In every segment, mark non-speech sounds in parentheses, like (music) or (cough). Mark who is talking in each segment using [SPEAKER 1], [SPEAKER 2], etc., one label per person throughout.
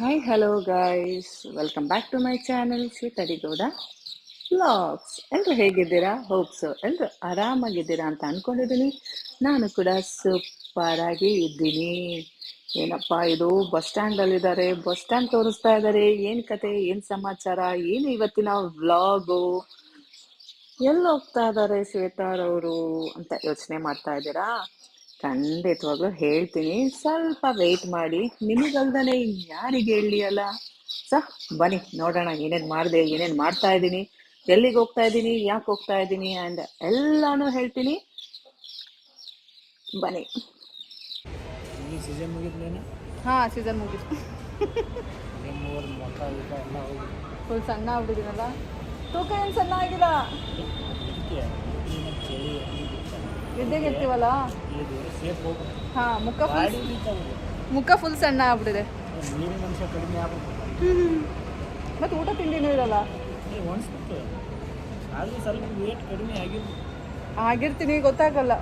[SPEAKER 1] Hi hello guys welcome back to my channel Shwetha D Gowda vlogs ಎಲ್ಲರೂ ಹೇಗಿದ್ದೀರಾ? ಹೋಪ್ಸು ಎಲ್ಲರೂ ಆರಾಮಾಗಿದ್ದೀರಾ ಅಂತ ಅಂದ್ಕೊಂಡಿದ್ದೀನಿ ನಾನು ಕೂಡ ಸೂಪರ್ ಆಗಿ ಇದ್ದೀನಿ. ಏನಪ್ಪ ಇದು? ಬಸ್ ಸ್ಟ್ಯಾಂಡಲ್ಲಿದ್ದಾರೆ ಬಸ್ ಸ್ಟ್ಯಾಂಡ್ ತೋರಿಸ್ತಾ ಇದ್ದಾರೆ. ಏನು ಕತೆ? ಏನು ಸಮಾಚಾರ? ಏನು ಇವತ್ತಿನ ವ್ಲಾಗು ಎಲ್ಲಿ ಹೋಗ್ತಾ ಇದ್ದಾರೆ ಶ್ವೇತಾರವರು ಅಂತ ಯೋಚನೆ ಮಾಡ್ತಾ ಇದ್ದೀರಾ? ಖಂಡಿತವಾಗ್ಲೂ ಹೇಳ್ತೀನಿ. ಸ್ವಲ್ಪ ವೆಯ್ಟ್ ಮಾಡಿ. ನಿಮಗಲ್ದನೆ ಯಾರಿಗೆ ಹೇಳಿ ಅಲ್ಲ? ಸ ಬನ್ನಿ ನೋಡೋಣ ಏನೇನು ಮಾಡಿದೆ ಏನೇನು ಮಾಡ್ತಾ ಇದ್ದೀನಿ ಎಲ್ಲಿಗೆ ಹೋಗ್ತಾ ಇದ್ದೀನಿ ಯಾಕೆ ಹೋಗ್ತಾ ಇದ್ದೀನಿ ಆ್ಯಂಡ್ ಎಲ್ಲಾನು ಹೇಳ್ತೀನಿ. ಬನ್ನಿ.
[SPEAKER 2] ಸೀಸನ್ ಮುಗಿದ್ಮೇಲೆ?
[SPEAKER 3] ಹಾಂ ಸೀಸನ್ ಮುಗೀತು. ಫುಲ್ ಸಣ್ಣ ಆಗ್ಬಿಟ್ಟಿದ್ದೀನಲ್ಲ ತೂಕ ಏನು ಸಣ್ಣ ಆಗಿಲ್ಲ. ನಿದ್ದೆಗೆ ಇರ್ತೀವಲ್ಲ ಹಾಂ ಮುಖ ಫುಲ್ ಮುಖ ಫುಲ್ ಸಣ್ಣ ಆಗ್ಬಿಟ್ಟಿದೆ. ಮತ್ತು ಊಟ ತಿಂಡಿನೂ ಇರಲ್ಲ? ಆಗಿರ್ತೀನಿ ಗೊತ್ತಾಗಲ್ಲ.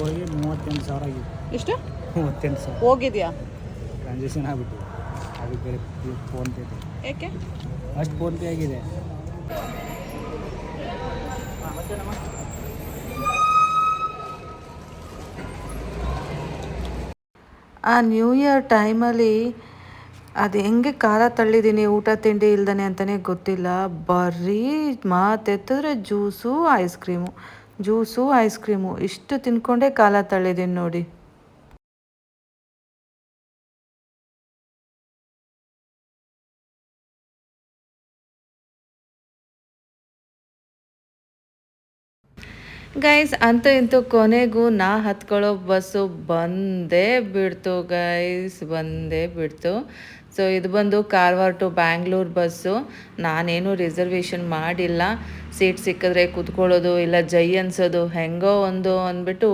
[SPEAKER 2] ತಾರೀಕಿಗೆ ಮೂವತ್ತೆಂಟು ಸಾವಿರ ಆಗಿದೆ
[SPEAKER 3] ಎಷ್ಟು?
[SPEAKER 2] ಮೂವತ್ತೆಂಟು ಸಾವಿರ.
[SPEAKER 3] ಹೋಗಿದ್ಯಾ?
[SPEAKER 2] ಟ್ರಾನ್ಸಾಕ್ಷನ್ ಆಗ್ಬಿಟ್ಟು ಅದಕ್ಕೆ ಬೇರೆ ಫೋನ್ಪೇ ಇದೆ
[SPEAKER 3] ಏಕೆ?
[SPEAKER 2] ಅಷ್ಟು ಫೋನ್ಪೇ ಆಗಿದೆ.
[SPEAKER 4] ಆ ನ್ಯೂ ಇಯರ್ ಟೈಮಲ್ಲಿ ಅದು ಹೆಂಗೆ ಖಾರ ತಳ್ಳಿದ್ದೀನಿ ಊಟ ತಿಂಡಿ ಇಲ್ದಾನೆ ಅಂತಲೇ ಗೊತ್ತಿಲ್ಲ. ಬರೀ ಮಾತೆತ್ತಿದ್ರೆ juice ice cream juice, ice cream. ಇಷ್ಟು ತಿನ್ಕೊಂಡೇ ಕಾಲ ತಳ್ಳಿದ್ದೀನಿ ನೋಡಿ. ಗೈಸ್ ಅಂತೂ ಇಂತೂ ಕೊನೆಗೂ ನಾ ಹತ್ಕೊಳ್ಳೋ ಬಸ್ಸು ಬಂದೇ ಬಿಡ್ತು ಗೈಸ್ ಬಂದೇ ಬಿಡ್ತು. ಸೊ ಇದು ಬಂದು ಕಾರವಾರ ಟು ಬ್ಯಾಂಗ್ಳೂರ್ ಬಸ್ಸು. ನಾನೇನು ರಿಸರ್ವೇಷನ್ ಮಾಡಿಲ್ಲ. ಸೀಟ್ ಸಿಕ್ಕಿದ್ರೆ ಕೂತ್ಕೊಳ್ಳೋದು, ಇಲ್ಲ ಜೈ ಅನ್ಸೋದು, ಹೆಂಗೋ ಒಂದು ಅಂದ್ಬಿಟ್ಟು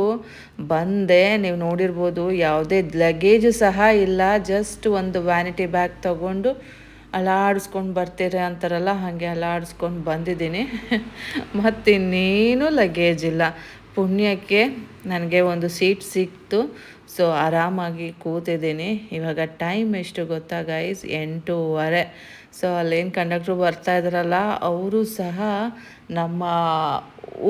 [SPEAKER 4] ಬಂದೆ. ನೀವು ನೋಡಿರ್ಬೋದು, ಯಾವುದೇ ಲಗೇಜು ಸಹ ಇಲ್ಲ. ಜಸ್ಟ್ ಒಂದು ವ್ಯಾನಿಟಿ ಬ್ಯಾಗ್ ತಗೊಂಡು ಅಲಾಡಿಸ್ಕೊಂಡು ಬರ್ತೀರ ಅಂತಾರಲ್ಲ, ಹಾಗೆ ಅಲಾಡಿಸ್ಕೊಂಡು ಬಂದಿದ್ದೀನಿ. (laughs) ಮತ್ತಿನ್ನೇನು ಲಗೇಜ್ ಇಲ್ಲ. ಪುಣ್ಯಕ್ಕೆ ನನಗೆ ಒಂದು ಸೀಟ್ ಸಿಕ್ತು. ಸೊ ಆರಾಮಾಗಿ ಕೂತಿದ್ದೀನಿ. ಇವಾಗ ಟೈಮ್ ಎಷ್ಟು ಗೊತ್ತಾ ಗೈಸ್ ಎಂಟೂವರೆ. ಸೊ ಅಲ್ಲೇನು ಕಂಡಕ್ಟ್ರು ಬರ್ತಾ ಇದ್ದಾರಲ್ಲ ಅವರು ಸಹ ನಮ್ಮ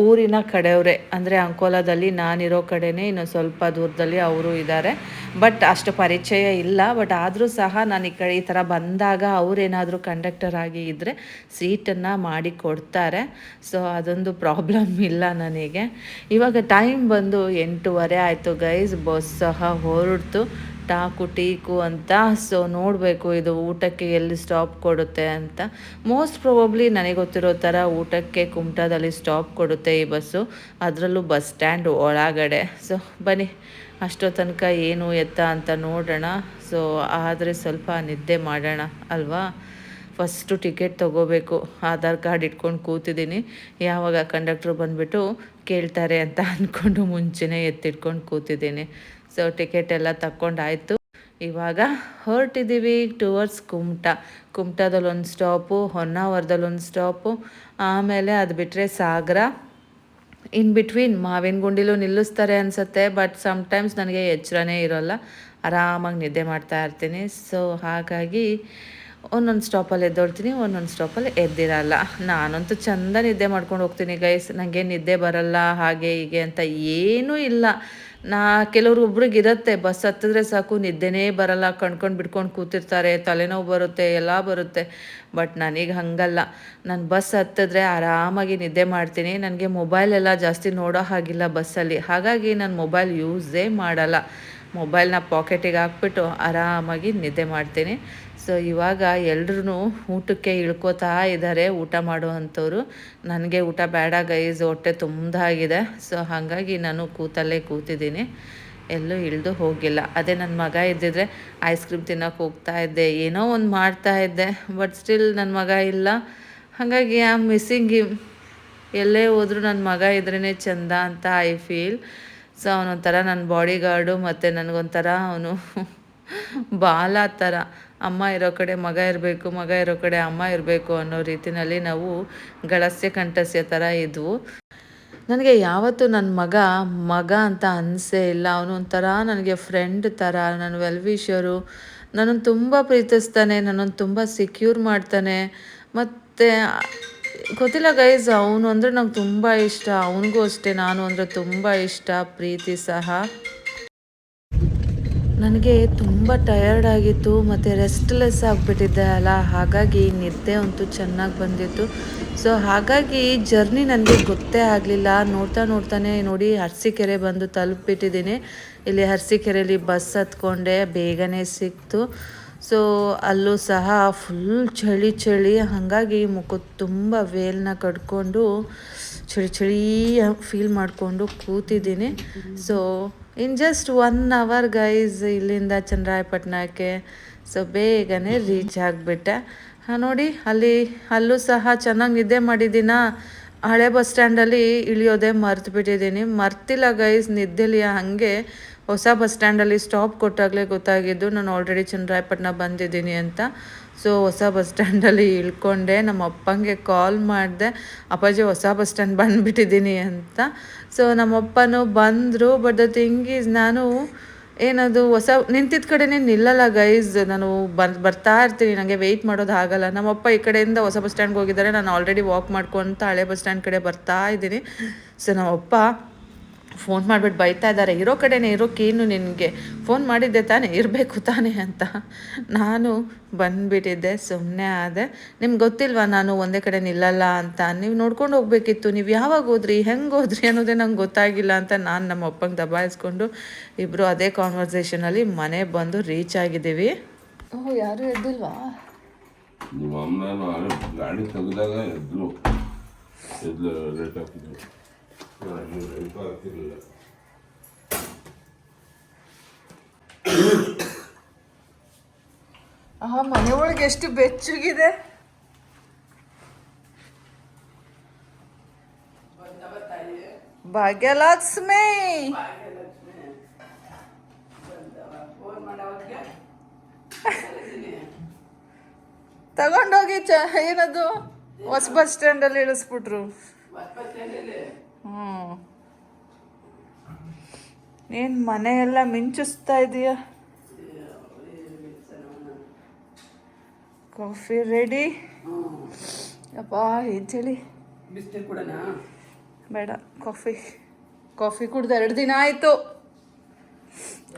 [SPEAKER 4] ಊರಿನ ಕಡೆಯವರೇ. ಅಂದರೆ ಅಂಕೋಲಾದಲ್ಲಿ ನಾನಿರೋ ಕಡೆನೇ ಇನ್ನು ಸ್ವಲ್ಪ ದೂರದಲ್ಲಿ ಅವರು ಇದ್ದಾರೆ ಬಟ್ ಅಷ್ಟು ಪರಿಚಯ ಇಲ್ಲ. ಬಟ್ ಆದರೂ ಸಹ ನಾನು ಈ ಕಡೆ ಈ ಥರ ಬಂದಾಗ ಅವರೇನಾದರೂ ಕಂಡಕ್ಟರ್ ಆಗಿ ಇದ್ದರೆ ಸೀಟನ್ನು ಮಾಡಿ ಕೊಡ್ತಾರೆ. ಸೊ ಅದೊಂದು ಪ್ರಾಬ್ಲಮ್ ಇಲ್ಲ ನನಗೆ. ಇವಾಗ ಟೈಮ್ ಬಂದು ಎಂಟೂವರೆ ಆಯಿತು ಗೈಸ್ ಬಸ್ ಸಹ ಹೊರಡ್ತು. ಟಾಕು ಟೀಕು ಅಂತ. ಸೊ ನೋಡಬೇಕು ಇದು ಊಟಕ್ಕೆ ಎಲ್ಲಿ ಸ್ಟಾಪ್ ಕೊಡುತ್ತೆ ಅಂತ. ಮೋಸ್ಟ್ ಪ್ರೊಬಬ್ಲಿ ನನಗೆ ಗೊತ್ತಿರೋ ಥರ ಊಟಕ್ಕೆ ಕುಮಟಾದಲ್ಲಿ ಸ್ಟಾಪ್ ಕೊಡುತ್ತೆ ಈ ಬಸ್ಸು. ಅದರಲ್ಲೂ ಬಸ್ ಸ್ಟ್ಯಾಂಡ್ ಒಳಗಡೆ. ಸೊ ಬನ್ನಿ. ಅಷ್ಟೋ ತನಕ ಏನು ಎತ್ತ ಅಂತ ನೋಡೋಣ. ಸೊ ಆದರೆ ಸ್ವಲ್ಪ ನಿದ್ದೆ ಮಾಡೋಣ ಅಲ್ವಾ? ಫಸ್ಟು ಟಿಕೆಟ್ ತೊಗೋಬೇಕು. ಆಧಾರ್ ಕಾರ್ಡ್ ಇಟ್ಕೊಂಡು ಕೂತಿದ್ದೀನಿ. ಯಾವಾಗ ಕಂಡಕ್ಟ್ರು ಬಂದುಬಿಟ್ಟು ಕೇಳ್ತಾರೆ ಅಂತ ಅಂದ್ಕೊಂಡು ಮುಂಚೆನೇ ಎತ್ತಿಟ್ಕೊಂಡು ಕೂತಿದ್ದೀನಿ. ಸೊ ಟಿಕೆಟ್ ಎಲ್ಲ ತಕ್ಕೊಂಡಾಯಿತು. ಇವಾಗ ಹೊರಟಿದ್ದೀವಿ ಟುವರ್ಡ್ಸ್ ಕುಮಟಾ. ಕುಮಟಾದಲ್ಲಿ ಒಂದು ಸ್ಟಾಪು ಹೊನ್ನಾವರದಲ್ಲಿ ಒಂದು ಸ್ಟಾಪು ಆಮೇಲೆ ಅದು ಬಿಟ್ಟರೆ ಸಾಗರ. ಇನ್ ಬಿಟ್ವೀನ್ ಮಾವಿನ ಗುಂಡಿಲೂ ನಿಲ್ಲಿಸ್ತಾರೆ ಅನಿಸುತ್ತೆ ಬಟ್ ಸಮಟೈಮ್ಸ್ ನನಗೆ ಎಚ್ಚರನೇ ಇರೋಲ್ಲ. ಆರಾಮಾಗಿ ನಿದ್ದೆ ಮಾಡ್ತಾ ಇರ್ತೀನಿ. ಸೊ ಹಾಗಾಗಿ ಒಂದೊಂದು ಸ್ಟಾಪಲ್ಲಿ ಎದ್ದೋಡ್ತೀನಿ, ಒಂದೊಂದು ಸ್ಟಾಪಲ್ಲಿ ಎದ್ದಿರಲ್ಲ. ನಾನಂತೂ ಚಂದ ನಿದ್ದೆ ಮಾಡ್ಕೊಂಡು ಹೋಗ್ತೀನಿ ಗೈಸ್ ನನಗೆ ನಿದ್ದೆ ಬರಲ್ಲ, ಹಾಗೆ ಹೀಗೆ ಅಂತ ಏನೂ ಇಲ್ಲ. ನಾ ಕೆಲವ್ರು ಒಬ್ರಿಗೆ ಇರುತ್ತೆ ಬಸ್ ಹತ್ತಿದ್ರೆ ಸಾಕು, ನಿದ್ದೆನೇ ಬರಲ್ಲ, ಕಣ್ಕೊಂಡು ಬಿಟ್ಕೊಂಡು ಕೂತಿರ್ತಾರೆ, ತಲೆನೋವು ಬರುತ್ತೆ, ಎಲ್ಲ ಬರುತ್ತೆ. ಬಟ್ ನನಗೆ ಹಾಗಲ್ಲ. ನಾನು ಬಸ್ ಹತ್ತಿದ್ರೆ ಆರಾಮಾಗಿ ನಿದ್ದೆ ಮಾಡ್ತೀನಿ. ನನಗೆ ಮೊಬೈಲೆಲ್ಲ ಜಾಸ್ತಿ ನೋಡೋ ಹಾಗಿಲ್ಲ ಬಸ್ಸಲ್ಲಿ. ಹಾಗಾಗಿ ನಾನು ಮೊಬೈಲ್ ಯೂಸೇ ಮಾಡಲ್ಲ. ಮೊಬೈಲ್ನ ಪಾಕೆಟಿಗೆ ಹಾಕ್ಬಿಟ್ಟು ಆರಾಮಾಗಿ ನಿದ್ದೆ ಮಾಡ್ತೀನಿ. ಸೊ ಇವಾಗ ಎಲ್ರೂ ಊಟಕ್ಕೆ ಇಳ್ಕೋತಾ ಇದ್ದಾರೆ ಊಟ ಮಾಡುವಂಥವ್ರು. ನನಗೆ ಊಟ ಬೇಡ ಗೈಸ್ ಹೊಟ್ಟೆ ತುಂಬಾಗಿದೆ ಸೊ ಹಾಗಾಗಿ ನಾನು ಕೂತಲ್ಲೇ ಕೂತಿದ್ದೀನಿ. ಎಲ್ಲೂ ಇಳಿದು ಹೋಗಿಲ್ಲ. ಅದೇ ನನ್ನ ಮಗ ಇದ್ದಿದ್ರೆ ಐಸ್ ಕ್ರೀಮ್ ತಿನ್ನೋಕೆ ಹೋಗ್ತಾ ಇದ್ದೆ, ಏನೋ ಒಂದು ಮಾಡ್ತಾ ಇದ್ದೆ ಬಟ್ ಸ್ಟಿಲ್ ನನ್ನ ಮಗ ಇಲ್ಲ. ಹಾಗಾಗಿ ಆಮ್ ಮಿಸ್ಸಿಂಗ್ ಎಲ್ಲೇ ಹೋದರೂ ನನ್ನ ಮಗ ಇದ್ರೇ ಚಂದ ಅಂತ ಐ ಫೀಲ್ ಸೊ ಅವನೊಂಥರ ನನ್ನ ಬಾಡಿಗಾರ್ಡು ಮತ್ತು ನನಗೊಂಥರ ಅವನು ಬಾಲ ಥರ. ಅಮ್ಮ ಇರೋ ಕಡೆ ಮಗ ಇರಬೇಕು, ಮಗ ಇರೋ ಕಡೆ ಅಮ್ಮ ಇರಬೇಕು ಅನ್ನೋ ರೀತಿಯಲ್ಲಿ ನಾವು ಗಳಸ್ಯ ಕಂಠಸ್ಯ ಥರ ಇದ್ವು. ನನಗೆ ಯಾವತ್ತೂ ನನ್ನ ಮಗ ಮಗ ಅಂತ ಅನಿಸೇ ಇಲ್ಲ. ಅವನು ಒಂಥರ ನನಗೆ ಫ್ರೆಂಡ್ ಥರ ನನ್ನ ವೆಲ್ವಿಷರು ನನ್ನನ್ನು ತುಂಬ ಪ್ರೀತಿಸ್ತಾನೆ, ನನ್ನನ್ನು ತುಂಬ ಸೆಕ್ಯೂರ್ ಮಾಡ್ತಾನೆ. ಮತ್ತು ಗೊತ್ತಿಲ್ಲ ಗೈಸ್ ಅವನು ಅಂದರೆ ನಂಗೆ ತುಂಬ ಇಷ್ಟ. ಅವನಿಗೂ ಅಷ್ಟೇ, ನಾನು ಅಂದರೆ ತುಂಬ ಇಷ್ಟ, ಪ್ರೀತಿ ಸಹ. ನನಗೆ ತುಂಬ ಟಯರ್ಡ್ ಆಗಿತ್ತು, ಮತ್ತು ರೆಸ್ಟ್ಲೆಸ್ ಆಗಿಬಿಟ್ಟಿದ್ದೆ ಅಲ್ಲ. ಹಾಗಾಗಿ ನಿದ್ದೆ ಅಂತೂ ಚೆನ್ನಾಗಿ ಬಂದಿತ್ತು. ಸೊ ಹಾಗಾಗಿ ಜರ್ನಿ ನನಗೆ ಗೊತ್ತೇ ಆಗಲಿಲ್ಲ. ನೋಡ್ತಾ ನೋಡ್ತಾನೆ ನೋಡಿ ಹರಸಿಕೆರೆ ಬಂದು ತಲುಪಿಬಿಟ್ಟಿದ್ದೀನಿ. ಇಲ್ಲಿ ಹರಸಿಕೆರೆಯಲ್ಲಿ ಬಸ್ ಹತ್ಕೊಂಡೆ, ಬೇಗನೆ ಸಿಕ್ತು. ಸೊ ಅಲ್ಲೂ ಸಹ ಫುಲ್ ಚಳಿ ಚಳಿ, ಹಾಗಾಗಿ ಮುಖ ತುಂಬ ವೇಲ್ನ ಕಟ್ಕೊಂಡು ಚಳಿ ಚಳಿ ಫೀಲ್ ಮಾಡಿಕೊಂಡು ಕೂತಿದ್ದೀನಿ. So in just one hour guys ಇಲ್ಲಿಂದ ಚಂದ್ರಾಯಪಟ್ಟಣಕ್ಕೆ ಸೊ ಬೇಗನೆ ರೀಚ್ ಆಗಿಬಿಟ್ಟೆ. ನೋಡಿ, ಅಲ್ಲಿ, ಅಲ್ಲೂ ಸಹ ಚೆನ್ನಾಗಿ ನಿದ್ದೆ ಮಾಡಿದ್ದೀನ? ಹಳೆ ಬಸ್ ಸ್ಟ್ಯಾಂಡಲ್ಲಿ ಇಳಿಯೋದೇ ಮರ್ತು ಬಿಟ್ಟಿದ್ದೀನಿ ಮರ್ತಿಲ್ಲ ಗೈಸ್ ನಿದ್ದೆಲಿ ಹಾಗೆ. ಹೊಸ ಬಸ್ ಸ್ಟ್ಯಾಂಡಲ್ಲಿ ಸ್ಟಾಪ್ ಕೊಟ್ಟಾಗಲೇ ಗೊತ್ತಾಗಿದ್ದು ನಾನು ಆಲ್ರೆಡಿ ಚಂದ್ರಾಯಪಟ್ಟಣ ಬಂದಿದ್ದೀನಿ ಅಂತ. ಸೊ ಹೊಸ ಬಸ್ ಸ್ಟ್ಯಾಂಡಲ್ಲಿ ಇಳ್ಕೊಂಡೆ. ನಮ್ಮ ಅಪ್ಪಂಗೆ ಕಾಲ್ ಮಾಡಿದೆ, ಅಪ್ಪಾಜಿ, ಹೊಸ ಬಸ್ ಸ್ಟ್ಯಾಂಡ್ ಬಂದುಬಿಟ್ಟಿದ್ದೀನಿ ಅಂತ. ಸೊ ನಮ್ಮಪ್ಪನೂ ಬಂದರು ಬಟ್ ದ ಥಿಂಗ್ ಈಸ್ ನಾನು ಏನದು ಹೊಸ ನಿಂತಿದ್ದ ಕಡೆನೇ ನಿಲ್ಲಲ್ಲ ಗೈಸ್ ನಾನು ಬರ್, ಬರ್ತಾ ಇರ್ತೀನಿ. ನನಗೆ ವೆಯ್ಟ್ ಮಾಡೋದು ಆಗಲ್ಲ. ನಮ್ಮಪ್ಪ ಈ ಕಡೆಯಿಂದ ಹೊಸ ಬಸ್ ಸ್ಟ್ಯಾಂಡ್ಗೆ ಹೋಗಿದ್ದಾರೆ. ನಾನು ಆಲ್ರೆಡಿ ವಾಕ್ ಮಾಡ್ಕೊತ ಹಳೆ ಬಸ್ ಸ್ಟ್ಯಾಂಡ್ ಕಡೆ ಬರ್ತಾ ಇದ್ದೀನಿ. ಸೊ ನಮ್ಮಪ್ಪ ಫೋನ್ ಮಾಡಿಬಿಟ್ಟು ಬೈತಾ ಇದ್ದಾರೆ. ಇರೋ ಕಡೆನೇ ಇರೋಕ್ಕೇನು ನಿನಗೆ. ಫೋನ್ ಮಾಡಿದ್ದೆ ತಾನೇ ಇರಬೇಕು ತಾನೇ ಅಂತ. ನಾನು ಬಂದುಬಿಟ್ಟಿದ್ದೆ ಸುಮ್ಮನೆ ಆದೆ. ನಿಮ್ಗೆ ಗೊತ್ತಿಲ್ವಾ ನಾನು ಒಂದೇ ಕಡೆ ನಿಲ್ಲಲ್ಲ ಅಂತ. ನೀವು ನೋಡ್ಕೊಂಡು ಹೋಗ್ಬೇಕಿತ್ತು. ನೀವು ಯಾವಾಗ ಹೋದ್ರಿ ಹೆಂಗೆ ಹೋದ್ರಿ ಅನ್ನೋದೇ ನಂಗೆ ಗೊತ್ತಾಗಿಲ್ಲ ಅಂತ ನಾನು ನಮ್ಮ ಅಪ್ಪಂಗೆ ದಬಾಯಿಸ್ಕೊಂಡು ಇಬ್ಬರು ಅದೇ ಕಾನ್ವರ್ಸೇಷನಲ್ಲಿ ಮನೆ ಬಂದು ರೀಚ್ ಆಗಿದ್ದೀವಿ.
[SPEAKER 3] ಓಹ್ ಯಾರು ಎದ್ದಿಲ್ವಾ?
[SPEAKER 5] ನಿಮ್ಮ ಅಮ್ಮನ ಗಾಡಿ ತೆಗೆದಾಗ ಎದ್ರು ಎದ್ಲು ರೇಟ್ ಹಾಕಿದ್ರು ನಾನು ರೇಟ್ ಹಾಕಿರಲಿಲ್ಲ
[SPEAKER 3] ಆ ಮನೆ ಒಳಗೆ ಎಷ್ಟು ಬೆಚ್ಚಗಿದೆ. ಭಾಗ್ಯಲಕ್ಷ್ಮಿ. (coughs) ತಗೊಂಡೋಗಿ ಚ, ಏನದು? ಹೊಸ ಬಸ್ ಸ್ಟ್ಯಾಂಡಲ್ಲಿ ಇಳಿಸ್ಬಿಟ್ರು. ಹ್ಞೂ ಏನು ಮನೆಯೆಲ್ಲ ಮಿಂಚಿಸ್ತಾ ಇದೀಯ? Coffee ready. ಅಪ್ಪ ಚಳಿ ಬೇಡ ಕಾಫಿ. ಕಾಫಿ ಕುಡ್ದು ಎರಡು ದಿನ ಆಯಿತು.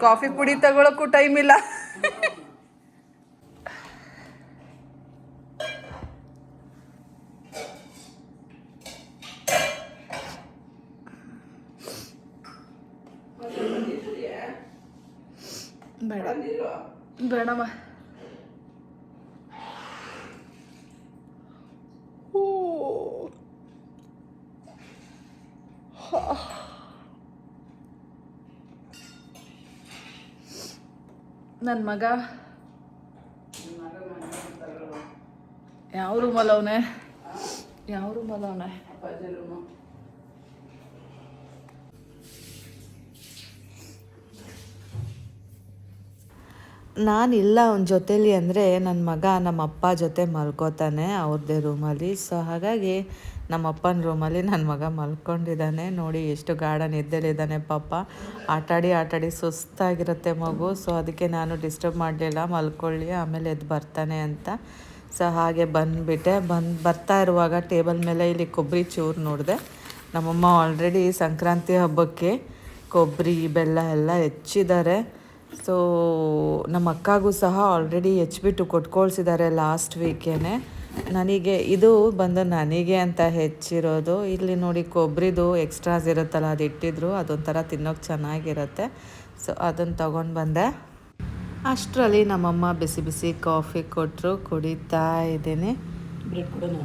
[SPEAKER 3] ಕಾಫಿ ಪುಡಿ ತಗೊಳಕ್ಕೂ ಟೈಮ್ ಇಲ್ಲ ಬೇಡ ಬೇಡಮ್ಮ ನನ್ನ ಮಗ. ಯಾವ ರೂಮಲ್ಲವನೇ ಯಾವ ರೂಮಲ್ಲಿ
[SPEAKER 4] ನಾನಿಲ್ಲ ಅವನ ಜೊತೇಲಿ ಅಂದರೆ ನನ್ನ ಮಗ ನಮ್ಮ ಅಪ್ಪ ಜೊತೆ ಮಲ್ಕೋತಾನೆ ಅವ್ರದ್ದೇ ರೂಮಲ್ಲಿ. ಸೊ ಹಾಗಾಗಿ ನಮ್ಮ ಅಪ್ಪನ ರೂಮಲ್ಲಿ ನನ್ನ ಮಗ ಮಲ್ಕೊಂಡಿದ್ದಾನೆ. ನೋಡಿ ಎಷ್ಟು ಗಾಢ ನಿದ್ದೆಲಿದ್ದಾನೆ ಪಾಪ. ಆಟಾಡಿ ಆಟಾಡಿ ಸುಸ್ತಾಗಿರುತ್ತೆ ಮಗು. ಸೊ ಅದಕ್ಕೆ ನಾನು ಡಿಸ್ಟರ್ಬ್ ಮಾಡಲಿಲ್ಲ. ಮಲ್ಕೊಳ್ಳಿ, ಆಮೇಲೆ ಎದ್ದು ಬರ್ತಾನೆ ಅಂತ. ಸೊ ಹಾಗೆ ಬಂದುಬಿಟ್ಟೆ. ಬಂದು, ಬರ್ತಾ ಇರುವಾಗ ಟೇಬಲ್ ಮೇಲೆ ಇಲ್ಲಿ ಕೊಬ್ಬರಿ ಚೂರು ನೋಡಿದೆ. ನಮ್ಮಮ್ಮ ಆಲ್ರೆಡಿ ಸಂಕ್ರಾಂತಿ ಹಬ್ಬಕ್ಕೆ ಕೊಬ್ಬರಿ, ಬೆಲ್ಲ ಎಲ್ಲ ಹೆಚ್ಚಿದ್ದಾರೆ. ಸೊ ನಮ್ಮ ಅಕ್ಕಗೂ ಸಹ ಆಲ್ರೆಡಿ ಹೆಚ್ಚಿಬಿಟ್ಟು ಕೊಟ್ಕೊಳ್ಸಿದ್ದಾರೆ ಲಾಸ್ಟ್ ವೀಕೇನೆ ನನಗೆ ಇದು ಬಂದು ನನಗೆ ಅಂತ ಹೆಚ್ಚಿರೋದು. ಇಲ್ಲಿ ನೋಡಿ ಕೊಬ್ಬರಿದು ಎಕ್ಸ್ಟ್ರಾಸ್ ಇರುತ್ತಲ್ಲ, ಅದು ಇಟ್ಟಿದ್ರು, ಅದೊಂಥರ ತಿನ್ನೋಕೆ ಚೆನ್ನಾಗಿರುತ್ತೆ. ಸೊ ಅದನ್ನು ತೊಗೊಂಡು ಬಂದೆ. ಅಷ್ಟರಲ್ಲಿ ನಮ್ಮಮ್ಮ ಬಿಸಿ ಬಿಸಿ ಕಾಫಿ ಕೊಟ್ಟರು ಕುಡಿತಾ ಇದ್ದೀನಿ.
[SPEAKER 2] ಬ್ರೆಡ್ ಕೊಡೋಣ?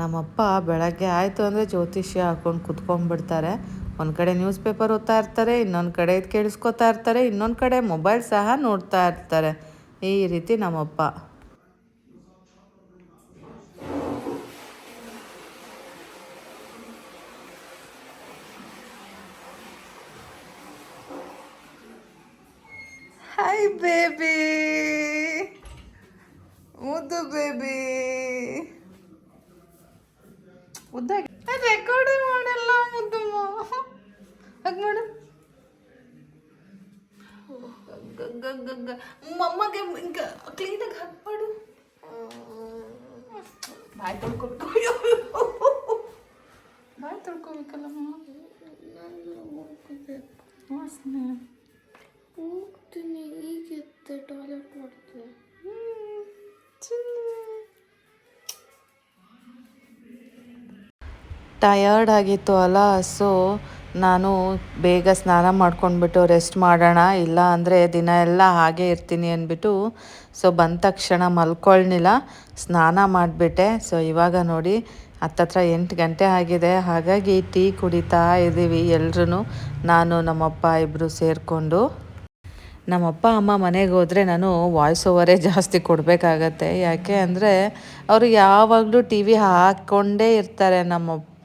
[SPEAKER 4] ನಮ್ಮಪ್ಪ ಬೆಳಗ್ಗೆ ಆಯಿತು ಅಂದರೆ ಜ್ಯೋತಿಷ್ಯ ಹಾಕೊಂಡು ಕುತ್ಕೊಂಡ್ಬಿಡ್ತಾರೆ. ಒಂದು ಕಡೆ ನ್ಯೂಸ್ ಪೇಪರ್ ಓದ್ತಾ ಇರ್ತಾರೆ, ಇನ್ನೊಂದು ಕಡೆ ಕೇಳಿಸ್ಕೊತಾ ಇರ್ತಾರೆ, ಇನ್ನೊಂದು ಕಡೆ ಮೊಬೈಲ್ ಸಹ ನೋಡ್ತಾ ಇರ್ತಾರೆ. ಈ ರೀತಿ ನಮ್ಮಪ್ಪ. ಹಾಗೆ ಮಾಡು. ಮಮ್ಮಗೆ ಹಿಂಗೆ ಕ್ಲೀನಾಗಿ ಹಾಕಿ ಮಾಡು. ಬಾಯ್ ತೊಳ್ಕೊಬೇಕು. ಬಾಯಿ ತೊಳ್ಕೊಬೇಕಲ್ಲಮ್ಮ. ವಾಸನೆ.
[SPEAKER 6] ಹೋಗ್ತೀನಿ ಈಗ ಎತ್ತೆ ಟಾಯ್ಲೆಟ್ ಮಾಡ್ತೀನಿ
[SPEAKER 4] ಟಯರ್ಡ್ ಆಗಿತ್ತು ಅಲ್ಲ ಸೊ ನಾನು ಬೇಗ ಸ್ನಾನ ಮಾಡ್ಕೊಂಡ್ಬಿಟ್ಟು ರೆಸ್ಟ್ ಮಾಡೋಣ, ಇಲ್ಲ ಅಂದರೆ ದಿನ ಎಲ್ಲ ಹಾಗೆ ಇರ್ತೀನಿ ಅಂದ್ಬಿಟ್ಟು, ಸೊ ಬಂದ ತಕ್ಷಣ ಮಲ್ಕೊಳ್ನಿಲ್ಲ, ಸ್ನಾನ ಮಾಡಿಬಿಟ್ಟೆ. ಸೊ ಇವಾಗ ನೋಡಿ, ಹತ್ತತ್ರ ಎಂಟು ಗಂಟೆ ಆಗಿದೆ. ಹಾಗಾಗಿ ಟೀ ಕುಡಿತಾ ಇದ್ದೀವಿ ಎಲ್ಲರೂ ನಾನು, ನಮ್ಮಪ್ಪ ಇಬ್ಬರು ಸೇರಿಕೊಂಡು. ನಮ್ಮಪ್ಪ, ಅಮ್ಮ ಮನೆಗೆ ಹೋದರೆ ನಾನು ವಾಯ್ಸ್ ಓವರೇ ಜಾಸ್ತಿ ಕೊಡಬೇಕಾಗತ್ತೆ. ಯಾಕೆ ಅಂದರೆ, ಅವರು ಯಾವಾಗಲೂ ಟಿ ವಿ ಹಾಕ್ಕೊಂಡೇ ಇರ್ತಾರೆ ನಮ್ಮಪ್ಪ.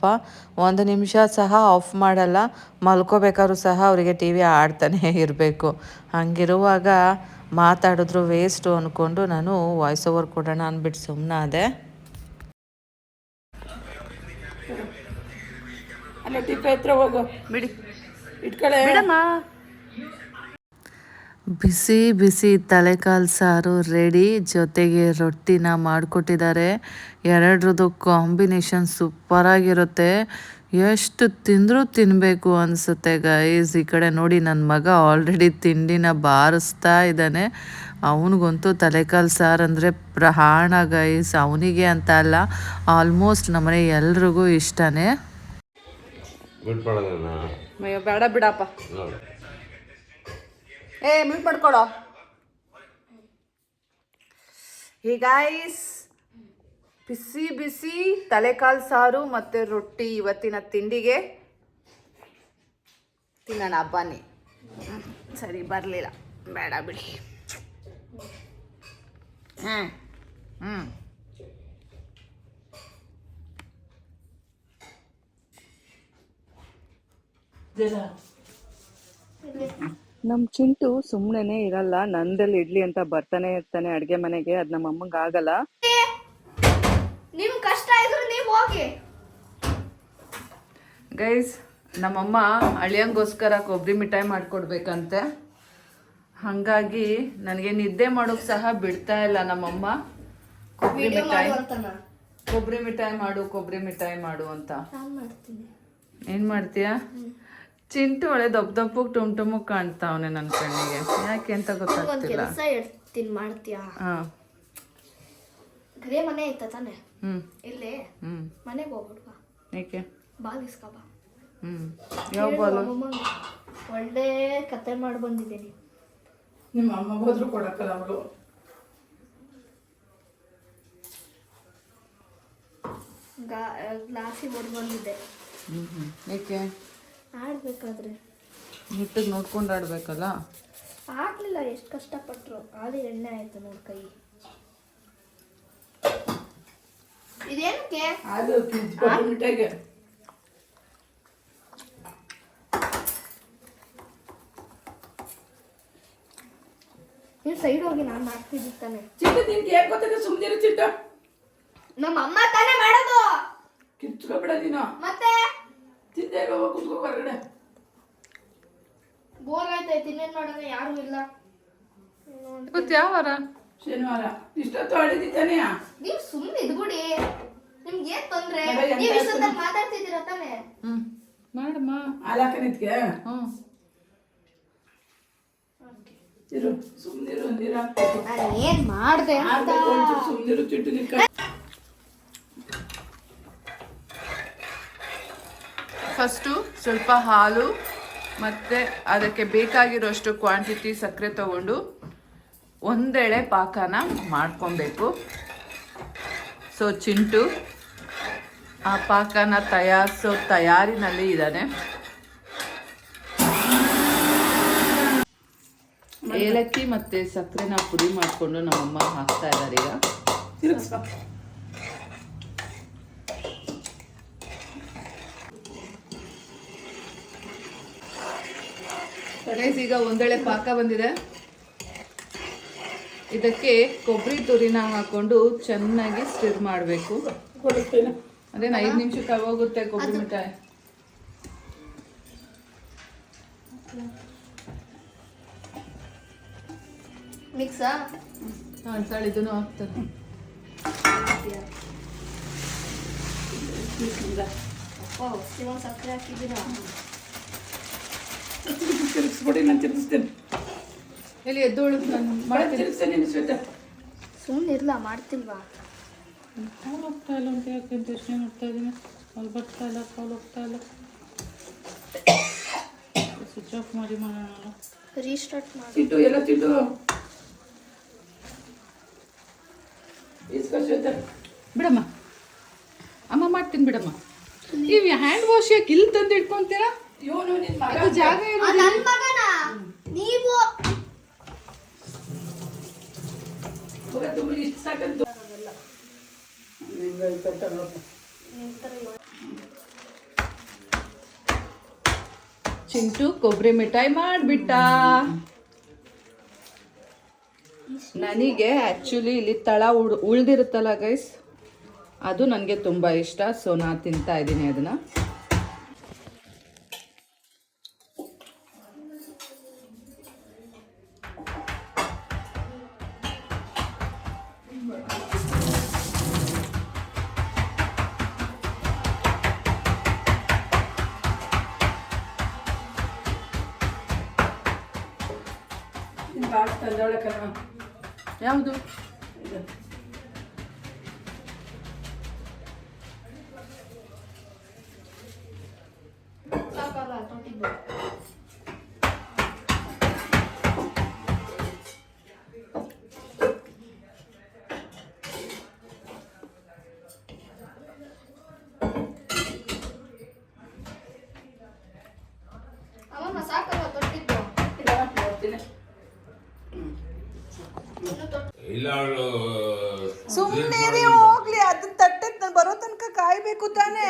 [SPEAKER 4] ಒಂದು ನಿಮಿಷ ಸಹ ಆಫ್ ಮಾಡಲ್ಲ ಮಲ್ಕೋಬೇಕಾದ್ರೂ ಸಹ ಅವರಿಗೆ ಟಿ ವಿ ಆಡ್ತಾನೆ ಇರಬೇಕು. ಹಂಗಿರುವಾಗ ಮಾತಾಡಿದ್ರು ವೇಸ್ಟು ಅಂದ್ಕೊಂಡು ನಾನು ವಾಯ್ಸ್ ಓವರ್ ಕೊಡೋಣ ಅಂದ್ಬಿಟ್ಟು ಸುಮ್ಮನಾದೆ
[SPEAKER 3] ಅಲ್ಲ ಟಿಪ್ಪ ಹತ್ರ ಹೋಗು. ಬಿಡಿ. ಇಟ್ಕೊಳ್ಳೆ.
[SPEAKER 4] ಬಿಸಿ ಬಿಸಿ ತಲೆಕಾಲು ಸಾರು ರೆಡಿ ಜೊತೆಗೆ ರೊಟ್ಟಿನ ಮಾಡಿಕೊಟ್ಟಿದ್ದಾರೆ. ಎರಡರದ್ದು ಕಾಂಬಿನೇಷನ್ ಸೂಪರಾಗಿರುತ್ತೆ ಎಷ್ಟು ತಿಂದರೂ ತಿನ್ನಬೇಕು ಅನಿಸುತ್ತೆ ಗೈಸ್ ಈ ಕಡೆ ನೋಡಿ ನನ್ನ ಮಗ ಆಲ್ರೆಡಿ ತಿಂಡಿನ ಬಾರಿಸ್ತಾ ಇದ್ದಾನೆ. ಅವನಿಗಂತೂ ತಲೆಕಾಲು ಸಾರು ಅಂದರೆ ಪ್ರಹಾಣ ಗೈಸ್ ಅವನಿಗೆ ಅಂತ ಅಲ್ಲ ಆಲ್ಮೋಸ್ಟ್ ನಮ್ಮನೆ ಎಲ್ರಿಗೂ ಇಷ್ಟನೇ.
[SPEAKER 3] ಬೇಡ ಬಿಡಪ್ಪ. ಏ ಮ್ಯೂಟ್ ಮಾಡ್ಕೊಳೋ ಹೀಗಾಯ್ಸ್ ಬಿಸಿ ಬಿಸಿ ತಲೆಕಾಲು ಸಾರು ಮತ್ತು ರೊಟ್ಟಿ ಇವತ್ತಿನ ತಿಂಡಿಗೆ. ತಿನ್ನೋಣ ಬನ್ನಿ. ಸರಿ ಬರಲಿಲ್ಲ. ಬೇಡ ಬಿಡಿ. ಹ್ಞೂ ಹ್ಞೂ
[SPEAKER 1] ನಮ್ ಚಿಂಟು ಸುಮ್ಮನೆ ಇರಲ್ಲ ನಂದಲ್ಲಿ ಇಡ್ಲಿ ಅಂತ ಬರ್ತಾನೆ ಇರ್ತಾನೆ ಅಡ್ಗೆ ಮನೆಗೆ ಅದ್ ನಮ್ಮ ಅಮ್ಮಂಗ ಆಗಲ್ಲ.
[SPEAKER 6] ನಿಮ್ ಕಷ್ಟ ಇದ್ರು ನೀವು ಹೋಗಿ.
[SPEAKER 3] ಗೈಸ್ ನಮ್ಮಮ್ಮ ಅಳಿಯಂಗೋಸ್ಕರ ಕೊಬ್ಬರಿ ಮಿಠಾಯಿ ಮಾಡ್ಕೊಡ್ಬೇಕಂತೆ. ಹಾಗಾಗಿ ನನಗೆ ನಿದ್ದೆ ಮಾಡೋಕೆ ಸಹ ಬಿಡ್ತಾ ಇಲ್ಲ ನಮ್ಮಮ್ಮ ಕೊಬ್ಬರಿ ಮಿಠಾಯಿ. ಕೊಬ್ಬರಿ ಮಿಠಾಯಿ ಮಾಡು ಕೊಬ್ಬರಿ ಮಿಠಾಯಿ ಮಾಡು ಅಂತ.
[SPEAKER 6] ಏನ್ ಮಾಡ್ತೀನಿ.
[SPEAKER 3] ಏನು ಮಾಡ್ತೀಯ? ಚಿಂಟು ಒಳ್ಳೆ ದಪ್ಪ ದಪ್ಪಗೆ ಟುಮ್ ಟುಮುಕ್ ಕಾಣ್ತಾವನೆ ನನ್ನ ಕಣ್ಣಿಗೆ. ಯಾಕೆ ಅಂತ
[SPEAKER 6] ಒಂದ್
[SPEAKER 3] ಗೊತ್ತಾಗ್ತಿಲ್ಲ.
[SPEAKER 6] ಕೆಲಸ ಹೇಳ್ತೀನಿ ಮಾಡ್ತೀಯಾ?
[SPEAKER 3] ಹಾಂ.
[SPEAKER 6] ಗ್ರೇ ಮನೆ ಐತ ತಾನೆ?
[SPEAKER 3] ಹ್ಞೂ
[SPEAKER 6] ಇಲ್ಲೇ?
[SPEAKER 3] ಹ್ಞೂ
[SPEAKER 6] ಮನೆಗೆ ಹೋಗ್ಬಿಡ್ವ
[SPEAKER 3] ಏಕೆ?
[SPEAKER 6] ಬಾಲ್ ಇಸ್ಕಬ ಬಾ.
[SPEAKER 3] ಹ್ಞೂ ಯಾವ ಬಾಲು.
[SPEAKER 6] ಒಳ್ಳೆ ಕತೆ ಮಾಡಿ ಬಂದಿದ್ದೀನಿ
[SPEAKER 3] ನಿಮ್ಮ ಅಮ್ಮ ಹೋದ್ರು ಕೊಡಕ್ಕಲ್ಲ ಅವಳು.
[SPEAKER 6] ಗ್ಲಾಸಿಗೆ ಹೊಡ್ ಬಂದಿದ್ದೆ.
[SPEAKER 3] ಹ್ಞೂ ಹ್ಞೂ ಏಕೆ?
[SPEAKER 6] ಆಡ್ಬೇಕಾದ್ರೆ.
[SPEAKER 3] ಹಿಟ್ಟಿಗೆ ನೋಡ್ಕೊಂಡು ಆಡ್ಬೇಕಲ್ಲ?
[SPEAKER 6] ಆಗ್ಲಿಲ್ಲ ಎಷ್ಟು ಕಷ್ಟಪಟ್ರು. ಆದ್ರೆ ಎಣ್ಣೆ ಆಯ್ತು ನೋಡಿ ಕೈ. ಇದೇನಕ್ಕೆ?
[SPEAKER 3] ಅದು ಮಿಠಾಯಿಗೆ
[SPEAKER 6] ನೀವು ಸೈಡ್ ಹೋಗಿ ನಾನು ಮಾಡ್ತಿದ್ದೆ ತಾನೆ.
[SPEAKER 3] ಚಿಟ್ಟ ನಿನ್ಗೆ ಏನ್ ಗೊತ್ತಿದೆ ಸುಮ್ಮನೆ ಚಿಟ್ಟ.
[SPEAKER 6] ನಮ್ಮ ಅಮ್ಮ ತಾನೇ ಮಾಡೋದು.
[SPEAKER 3] ಕಿಚ್ಕೊಬಿಡ ನೀನು.
[SPEAKER 6] ಮತ್ತೆ?
[SPEAKER 3] ತಿಂದೇಗ ಹೋಗಿ ಕುತ್ಕೋ ಹೊರಗಡೆ.
[SPEAKER 6] ಬೋರ್ ಆಯ್ತೈತಿ ಇನ್ನೇನ್ ಮಾಡೋಣ ಯಾರು ಇಲ್ಲ.
[SPEAKER 3] ಇವತ್ತು ಯಾವ ವಾರ? ಶನಿವಾರ. ಇಷ್ಟೊತ್ತು ಆಡಿದ್ದಾನೆ
[SPEAKER 6] ನೀವು ಸುಮ್ಮನೆ ಇದ್ಬಿಡಿ. ನಿಮ್ಗೆ ಏನ್ ತೊಂದ್ರೆ? ನೀವು ಇಷ್ಟೊತ್ತಲ್ಲಿ ಮಾತಾಡ್ತಿದ್ದೀರ ತಾನೆ?
[SPEAKER 3] ಹ್ಞೂ ಮಾಡಮ್ಮ. ಹಾಲಾಕ ನಿತ್ಗೆ? ಹ್ಞೂ ಇರು ಸುಮ್ಮನಿರು ನೀರು
[SPEAKER 6] ಏನ್ ಮಾಡ್ದೆ ಅಂತ?
[SPEAKER 3] ಸುಮ್ಮನಿರು ಚಿಟ್ಟು ನಿಕ್ಕ ಫಸ್ಟು ಸ್ವಲ್ಪ ಹಾಲು, ಮತ್ತು ಅದಕ್ಕೆ ಬೇಕಾಗಿರೋಷ್ಟು ಕ್ವಾಂಟಿಟಿ ಸಕ್ಕರೆ ತಗೊಂಡು ಒಂದೆಳೆ ಪಾಕನ ಮಾಡ್ಕೊಬೇಕು. ಸೊ ಚಿಂಟು ಆ ಪಾಕನ ತಯಾರಿಸೋ ತಯಾರಿನಲ್ಲಿ ಇದ್ದಾನೆ. ಏಲಕ್ಕಿ ಮತ್ತು ಸಕ್ಕರೆನ ಪುಡಿ ಮಾಡಿಕೊಂಡು ನಮ್ಮಮ್ಮ ಹಾಕ್ತಾ ಇದ್ದಾರೆ ಈಗ. ಗೈಸ್ ಈಗ ಒಂದೆಳೆ ಪಾಕ ಬಂದಿದೆ. ಇದಕ್ಕೆ ಕೊಬ್ಬರಿ ತುರಿನ ಹಾಕೊಂಡು ಚೆನ್ನಾಗಿ ಸ್ಟಿರ್ ಮಾಡಬೇಕು. ಅದೇನು ಐದು ನಿಮಿಷ ಆಗೋಗುತ್ತೆ ಕೊಬ್ಬರಿ ಮಿಠಾಯಿ.
[SPEAKER 6] ಮಿಕ್ಸಾ?
[SPEAKER 3] ಹಾಂ ತಾಳಿ ಇದನ್ನು ಸಕ್ಕರೆ
[SPEAKER 6] ಓ ಶಿವನ್ ನಾನು ತಿರುಗಿಸ್ತೇನೆ.
[SPEAKER 3] ಎಲ್ಲಿ ಎದ್ದೋಳು? ನಾನು ಮಾಡ್ತೀನಿ.
[SPEAKER 6] ಸುಮ್ಮನೆ ಇರ್ಲ ಮಾಡ್ತಿಲ್ವಾ?
[SPEAKER 3] ಕಾಲು ಹೋಗ್ತಾ ಇಲ್ಲ ಅಂತ ಯಾಕೆ ಅಂತ ಯೋಚನೆ ಮಾಡ್ತಾ ಇದ್ದೀನಿ. ಅಲ್ಲಿ ಬರ್ತಾ ಇಲ್ಲ ಕಾಲು ಹೋಗ್ತಾ ಇಲ್ಲ. ಸ್ವಿಚ್ ಆಫ್ ಮಾಡಿ ಮಾಡೋಣ.
[SPEAKER 6] ರೀಸ್ಟಾರ್ಟ್ ಮಾಡಿ.
[SPEAKER 3] ತಿಂಡು ಎಲ್ಲ ತಿಂಡು. ಬಿಡಮ್ಮ. ಅಮ್ಮ ಮಾಡ್ತೀನಿ ಬಿಡಮ್ಮ. ನೀವು ಹ್ಯಾಂಡ್ ವಾಶ್ ಯಾಕೆ ಇಲ್ಲಿ ತಂದು ಇಟ್ಕೊಂತೀರಾ? ಅದು ಜಾಗ ಇರೋ
[SPEAKER 6] ನನ್ ಮಗನ? ನೀವು?
[SPEAKER 3] ಚಿಂಟು ಕೊಬ್ಬರಿ ಮಿಠಾಯಿ ಮಾಡಿಬಿಟ್ಟ. ನನಗೆ ಆ್ಯಕ್ಚುಲಿ ಇಲ್ಲಿ ತಳ ಉಳ್ ಉಳ್ದಿರುತ್ತಲ್ಲ ಗೈಸ್ ಅದು ನನಗೆ ತುಂಬ ಇಷ್ಟ ಸೊ ನಾನು ತಿಂತಾ ಇದ್ದೀನಿ ಅದನ್ನು.
[SPEAKER 5] ಅವಳು
[SPEAKER 3] ಸುಮ್ಮನೆ ಹೋಗ್ಲಿ ಅದನ್ನ ತಟ್ಟೆತ್ ನಾನು ಬರೋ ತನಕ ಕಾಯ್ಬೇಕು ತಾನೇ